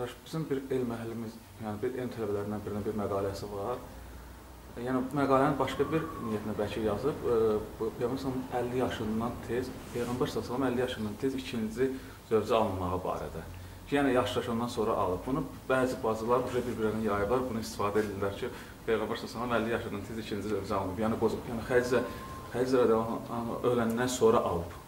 Bizim bir el müəllimiz, yəni bir elm tələbələrindən birinin bir məqaləsi var. Yəni məqaləni başqa bir niyyətlə bəlkə yazıb, e, Peyğəmbər 50 yaşından tez, Peyğəmbər sallallahu 50 yaşından tez ikinci zövcə alınmağı barədə. Yəni yaşlaşandan sonra alıb. Bunu bəzi bacılar bir bir-birinə yayıblar, bunu istifadə edirlər ki, Peyğəmbər sallallahu 50 yaşından tez ikinci zövcə alınıb. Yəni qoz, yəni Xədicə Xədicə rədiyallahu öləndən sonra alıb.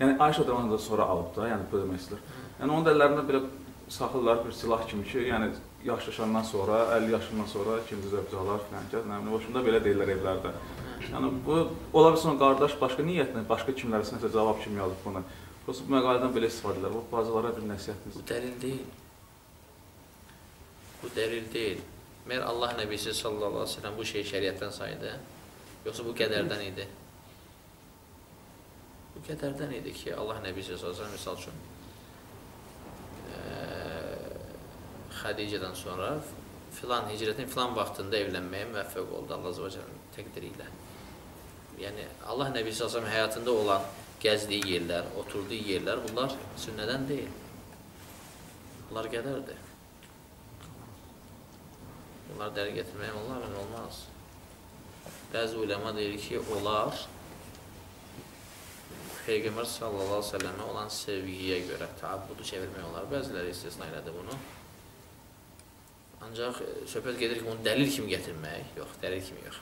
Yəni Ayşə rədiyallahu sonra alıb da, yəni bu deməkdir. Yəni onun da əllərində belə saxırlar bir silah kimi ki, yəni yaşlaşandan sonra, 50 yaşından sonra ikinci zövcələr filan ki, nə bilim, hoşunda belə deyirlər evlərdə. Yəni bu ola bilsin qardaş başqa niyyətlə, başqa kimlərsə nəsə cavab kimi yazıb bunu. Prosta bu məqalədən belə istifadə edirlər. Bu bacılara bir nəsihətiniz. Bu dəlil deyil. Bu dəlil deyil. Məyər Allah Nəbisi sallallahu aleyhi ve sellem bu şeyi şəriətdən saydı? Yoxsa bu qədərdən idi? Bu qədərdən idi ki, Allah Nəbisi sallallahu aleyhi ve sellem misal üçün Xədicədən sonra filan hicrətin filan vaxtında evlənməyə müvəffəq oldu Allah Azəvəcəlin təqdiri ilə. Yəni Allah Nəbi sallallahu həyatında olan gəzdiyi yerlər, oturduğu yerlər bunlar sünnədən deyil. Bunlar qədərdir. Bunlar dəri gətirməyə Allah olmaz. Bəzi uləma deyir ki, onlar Peyğəmbər sallallahu aleyhi ve sellemə olan sevgiyə görə təabbudu çevirmək olar. Bəziləri istisna elədi bunu. Ancaq e, söhbət gedir ki, onu dəlil kimi gətirmək, yox, dəlil kimi yox.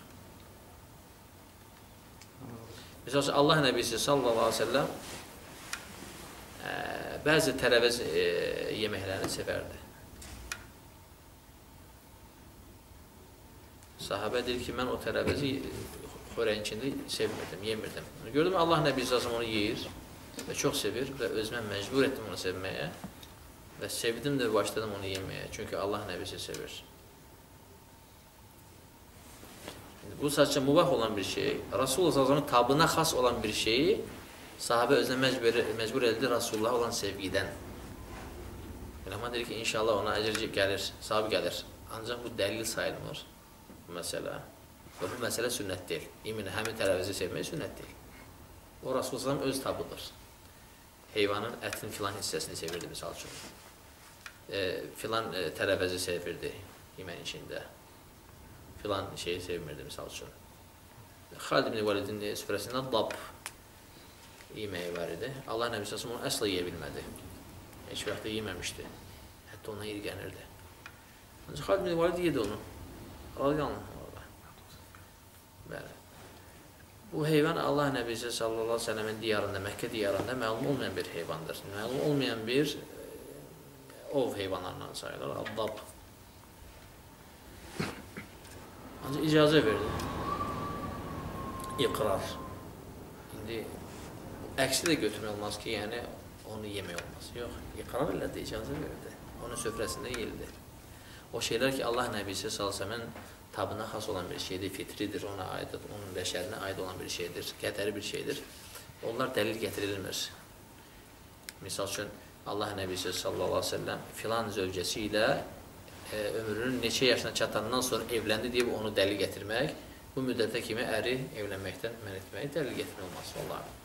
Məsələn, Allah Nəbisi sallallahu aleyhi ve sellem ə, e, bəzi tərəvəz ə, e, yeməklərini sevərdi. Sahabə deyir ki, mən o tərəvəzi xörəyincində sevmirdim, yemirdim. Gördüm, Allah Nəbisi onu yeyir və çox sevir və özümə məcbur etdim onu sevməyə. Və sevdim də başladım onu yeməyə. Çünki Allah nəbisi sevir. Bu sadəcə mubah olan bir şey. Rasulullah sallallahu tabına xas olan bir şeyi sahabə özünə məcbur, məcbur edildi Rasulullah olan sevgidən. Eləmə deyir ki, inşallah ona əcr gəlir, savab gəlir. Ancaq bu dəlil sayılmır bu məsələ. Və bu məsələ sünnət deyil. İmin həmin tərəvizi sevmək sünnət deyil. O Rasulullah öz tabıdır. Heyvanın ətinin filan hissəsini sevirdi, misal üçün filan e, tərəvəzi sevirdi yeməyin içində. Filan şeyi sevmirdi, misal üçün. Xalid ibn Validin süfrəsində dab yeməyi var idi. Allah Nəbi Səsəm onu əsla yeyə bilmədi. Heç vaxt da yeməmişdi. Hətta ona irgənirdi. Ancaq Xalid ibn Valid yedi onu. Radiyallahu Bəli. Bu heyvan Allah Nəbisi sallallahu aleyhi ve sellemin diyarında, Məkkə diyarında məlum olmayan bir heyvandır. Məlum olmayan bir ov heyvanlarından sayılır, addab. Ancaq icazə verdi. İqrar. İndi əksi də götürmək olmaz ki, yəni onu yemək olmaz. Yox, iqrar elədi, icazə verdi. Onun süfrəsində yeyildi. O şeylər ki, Allah Nəbisi s.ə.v-in tabına xas olan bir şeydir, fitridir, ona aiddir, onun bəşərinə aid olan bir şeydir, qədəri bir şeydir. Onlar dəlil gətirilmir. Misal üçün, Allah Nəbisi sallallahu aleyhi ve sellem filan zövcəsi ilə e, ömrünün neçə yaşına çatandan sonra evləndi deyib onu dəlil gətirmək, bu müddətə kimi əri evlənməkdən mən etməyi dəlil gətirmək olmaz. Allah'a.